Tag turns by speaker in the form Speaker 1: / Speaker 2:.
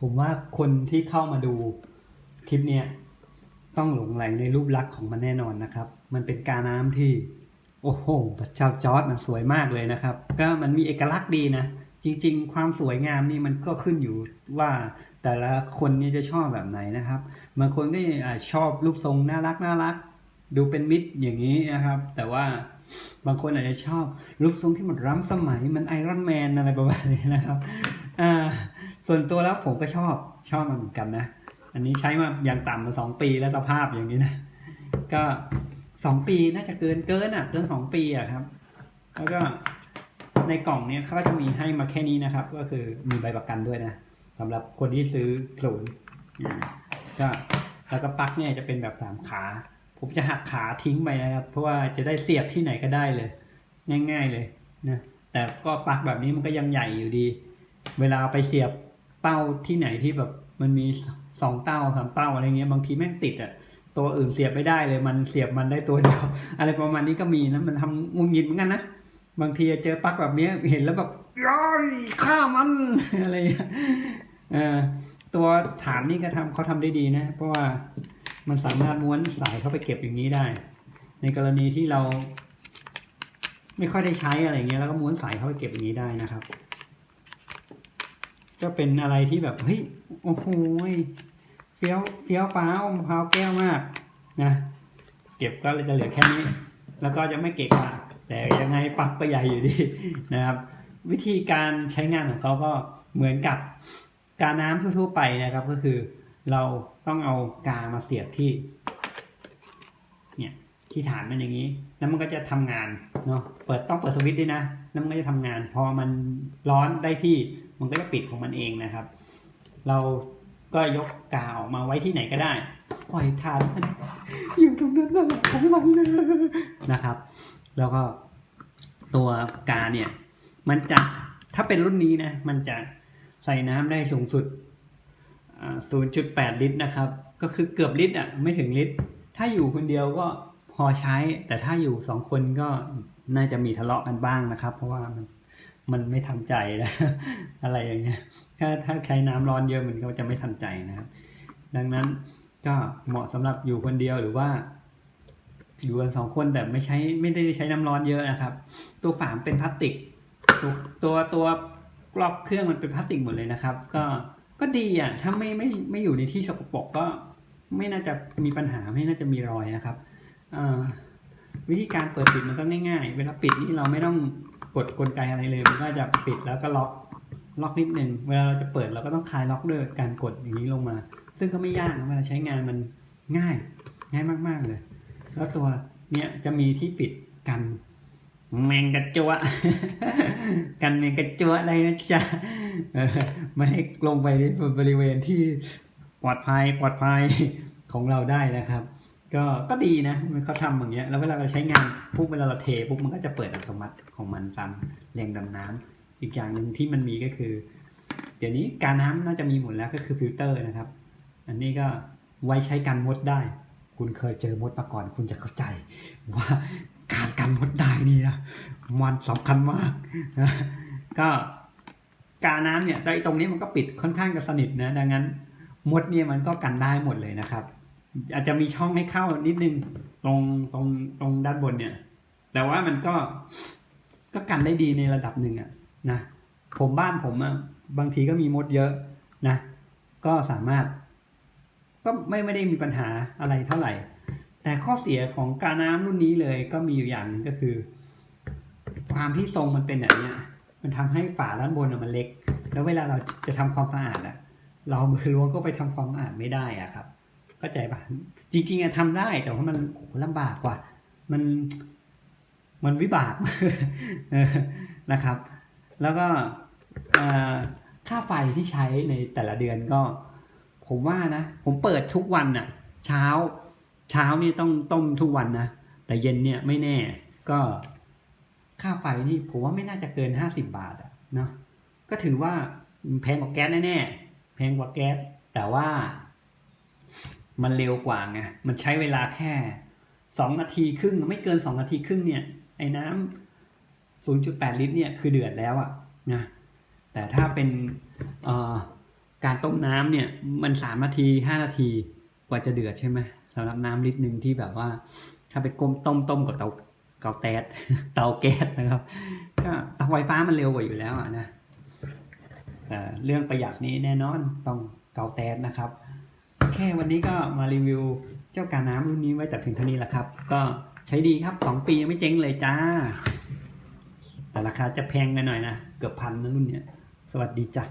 Speaker 1: ผมว่าคนที่เข้ามาดูคลิปเนี้ยต้องหลงไหลในรูปลักษณ์ของมันแน่นอนนะครับ มันเป็นกาน้ำที่ โอ้โหพระเจ้าจอร์ดมันสวยมากเลยนะครับ ก็มันมีเอกลักษณ์ดีนะ จริง ๆ ความสวยงามนี่มันก็ขึ้นอยู่ว่าแต่ละคนนี่จะชอบแบบไหนนะครับบางคนก็อ่ชอบรูปทรงน่ารักน่ารัก ดูเป็นมิตรอย่างนี้นะครับ แต่ว่าบางคนอาจจะชอบรูปทรงที่มันล้ำสมัยมันไอรอนแมนอะไรประมาณนี้นะครับอ่า ส่วนตัวแล้วผมก็ชอบชอบมันเหมือนกันนะ อันนี้ใช้มาอย่างต่ำมาสองปีแล้วสภาพอย่างนี้นะ ก็สองปีน่าจะเกินเกินอะ เกินสองปีอะครับ แล้วก็ในกล่องเนี้ยเขาจะมีให้มาแค่นี้นะครับ ก็คือมีใบประกันด้วยนะสำหรับคนที่ซื้อศูนย์อ่าก็แล้วก็ปลั๊กเนี่ยจะเป็นแบบสามขา ผมจะหักขาทิ้งไปนะครับ เพราะว่าจะได้เสียบที่ไหนก็ได้เลย ง่าย ๆเลยนะแต่ก็ปลั๊กแบบนี้มันก็ยังใหญ่อยู่ดี เวลาไปเสียบ เป้าที่ไหนที่แบบมันมีสองเต้าสามเต้าอะไรเงี้ยบางทีแม่งติดอะตัวอื่นเสียบไม่ได้เลยมันเสียบมันได้ตัวเดียว อะไรประมาณนี้ก็มีนะมันทำงุนงิดเหมือนกันนะบางทีเจอปักแบบเนี้ยเห็นแล้วแบบย้อยฆ่ามันอะไรเออตัวฐานนี่ก็ทำเขาทำได้ดีนะ เพราะว่ามันสามารถม้วนสายเข้าไปเก็บอย่างนี้ได้ ในกรณีที่เรา ไม่ค่อยได้ใช้อะไรเงี้ยแล้วก็ม้วนสายเข้าไปเก็บอย่างนี้ได้นะครับ ก็เป็นอะไรที่แบบเฮ้ยโอ้โหเฟี้ยวเฟี้ยวฟ้าวมะพร้าวแก้วมากนะเก็บก็เลยจะเหลือแค่นี้ แล้วก็จะไม่เกะกะแต่ยังไงปักก็ใหญ่อยู่ดีนะครับ วิธีการใช้งานของเขาก็เหมือนกับการน้ำทั่วๆไปนะครับ ก็คือเราต้องเอากามาเสียบที่ ที่ฐานมันอย่างนี้ แล้วมันก็จะทำงานเนาะเปิดต้องเปิดสวิตช์ด้วยนะแล้วมันก็จะทำงาน พอมันร้อนได้ที่มันก็จะปิดของมันเองนะครับ เราก็ยกกาออกมาไว้ที่ไหนก็ได้ปล่อยฐานมันอยู่ตรงนั้นนั่นแหละของมันเลยนะครับ แล้วก็ตัวกาเนี่ย มันจะถ้าเป็นรุ่นนี้นะ มันจะใส่น้ำได้สูงสุด 0.8 ลิตรนะครับ ก็คือเกือบลิตรอะ ไม่ถึงลิตร ถ้าอยู่คนเดียวก็ พอใช้ แต่ถ้าอยู่สองคนก็น่าจะมีทะเลาะกันบ้างนะครับ เพราะว่ามันมันไม่ทันใจนะอะไรอย่างเงี้ยถ้าถ้าใช้น้ำร้อนเยอะมันก็จะไม่ทันใจนะครับ ดังนั้นก็เหมาะสำหรับอยู่คนเดียวหรือว่า อยู่กันสองคนแต่ไม่ใช้ไม่ได้ใช้น้ำร้อนเยอะนะครับ ตัวฝามเป็นพลาสติก ตัวตัวตัวกรอบเครื่องมันเป็นพลาสติกหมดเลยนะครับ ก็ก็ดีอะถ้าไม่ไม่ไม่อยู่ในที่สกปรกก็ไม่น่าจะมีปัญหาไม่น่าจะมีรอยนะครับ วิธีการเปิดปิดมันก็ง่าย ๆ เวลาปิดนี่เราไม่ต้องกดกลไกอะไรเลย มันก็จะปิดแล้วก็ล็อกล็อกนิดนึง เวลาเราจะเปิดเราก็ต้องคลายล็อกด้วยการกดอย่างนี้ลงมา ซึ่งก็ไม่ยากเวลาใช้งานมันง่าย ง่ายมากๆเลย แล้วตัวเนี้ยจะมีที่ปิดกันแมงกระจัวกันแมงกระจัวได้นะจ๊ะไม่ให้ลงไปในบริเวณที่ปลอดภัยปลอดภัยของเราได้นะครับ ก็ก็ดีนะมันเขาทำอย่างเงี้ยแล้วเวลาเราใช้งานปุ๊บเวลาเราเทปุ๊บมันก็จะเปิดอัตโนมัติของมันตามแรงดันน้ำอีกอย่างหนึ่งที่มันมีก็คือ เดี๋ยวนี้การน้ำน่าจะมีหมดแล้วก็คือฟิลเตอร์นะครับ อันนี้ก็ไว้ใช้กันมดได้ คุณเคยเจอมดมาก่อน คุณจะเข้าใจ ว่าการกันมดได้นี่นะมันสำคัญมากนะก็การน้ำเนี่ยแต่ตรงนี้มันก็ปิดค่อนข้างจะสนิทนะดังนั้นมดเนี่ยมันก็กันได้หมดเลยนะครับ อาจจะมีช่องให้เข้านิดนึงตรงตรงตรงด้านบนเนี่ย แต่ว่ามันก็ก็กันได้ดีในระดับหนึ่งอะนะผมบ้านผมอะบางทีก็มีมดเยอะนะ ก็สามารถ ก็ไม่ไม่ได้มีปัญหาอะไรเท่าไหร่ แต่ข้อเสียของการน้ำรุ่นนี้เลย ก็มีอยู่อย่างหนึ่งก็คือ ความที่ทรงมันเป็นแบบเนี้ยมันทำให้ฝาด้านบนมันเล็ก แล้วเวลาเราจะทำความสะอาดอะเรามือล้วงก็ไปทำความสะอาดไม่ได้อะครับ เข้าใจปะจริงๆอะทำได้แต่ว่ามันโหลำบากกว่า มันมันวิบากนะครับ แล้วก็ค่าไฟที่ใช้ในแต่ละเดือนก็ ผมว่านะ ผมเปิดทุกวันน่ะเช้า เช้านี่ต้องต้มทุกวันนะ แต่เย็นเนี่ยไม่แน่ ก็ค่าไฟนี่ผมว่าไม่น่าจะเกินห้าสิบบาทอะเนาะก็ถือว่าแพงกว่าแก๊สแน่ๆแพงกว่าแก๊สแต่ว่า มันเร็วกว่าไงมันใช้เวลาแค่สองนาทีครึ่งไม่เกินสองนาทีครึ่งเนี่ยไอ้น้ำศูนย์จุดแปดลิตรเนี่ยคือเดือดแล้วอะนะแต่ถ้าเป็นเอ่อการต้มน้ำเนี่ยมันสามนาทีห้านาทีกว่าจะเดือดใช่ไหมสำหรับน้ำลิตรหนึ่งที่แบบว่า ถ้าไปก้มต้มต้มกับเตาเตาแก๊สเตาแก๊สนะครับก็เตาไฟฟ้ามันเร็วกว่าอยู่แล้วอะนะเอ่อเรื่องประหยัดนี้แน่นอนต้องเตาแก๊สนะครับ แค่วันนี้ก็มารีวิวเจ้ากาน้ำรุ่นนี้ไว้แต่เพียงเท่านี้แหละครับ ก็ใช้ดีครับสองปียังไม่เจ๊งเลยจ้า แต่ราคาจะแพงไปหน่อยนะ เกือบพันนะรุ่นเนี้ย สวัสดีจ้ะ